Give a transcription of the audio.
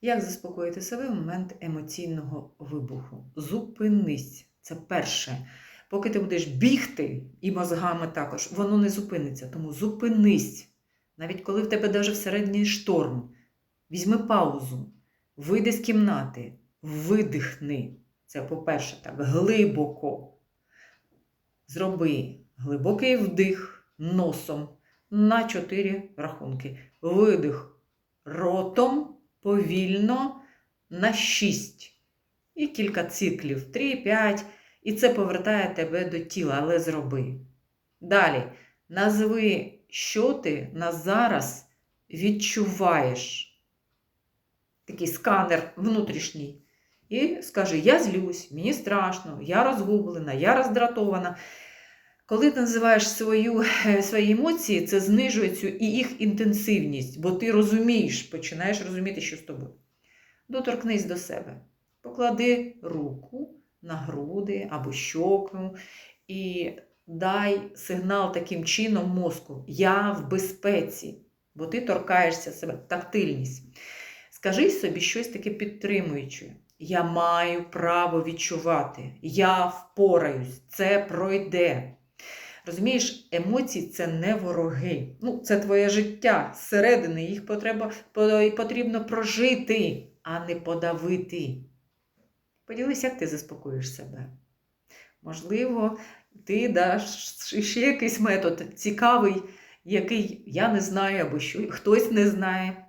Як заспокоїти себе в момент емоційного вибуху? Зупинись. Це перше. Поки ти будеш бігти і мозгами також, воно не зупиниться. Тому зупинись. Навіть коли в тебе даже всередині шторм, візьми паузу, вийди з кімнати, видихни. Це, по-перше, так, глибоко. Зроби глибокий вдих носом на 4 рахунки. Видих ротом повільно на 6. І кілька циклів 3-5. І це повертає тебе до тіла, але зроби. Далі, назви, що ти на зараз відчуваєш. Такий сканер внутрішній. І скажи: Я злюсь, мені страшно, я розгублена, я роздратована. Коли ти називаєш свою, е, свої емоції, це знижує цю і їх інтенсивність, бо ти розумієш, починаєш розуміти, що з тобою. Доторкнись до себе, поклади руку на груди або щоку і дай сигнал таким чином мозку: Я в безпеці, бо ти торкаєшся себе, тактильність. Скажи собі щось таке підтримуюче. Я маю право відчувати, я впораюсь, це пройде. Розумієш, емоції це не вороги. Ну, це твоє життя зсередини, їх потреба, потрібно прожити, а не подавити. Поділись, як ти заспокоїш себе. Можливо, ти даш ще якийсь метод цікавий, який я не знаю, або що хтось не знає.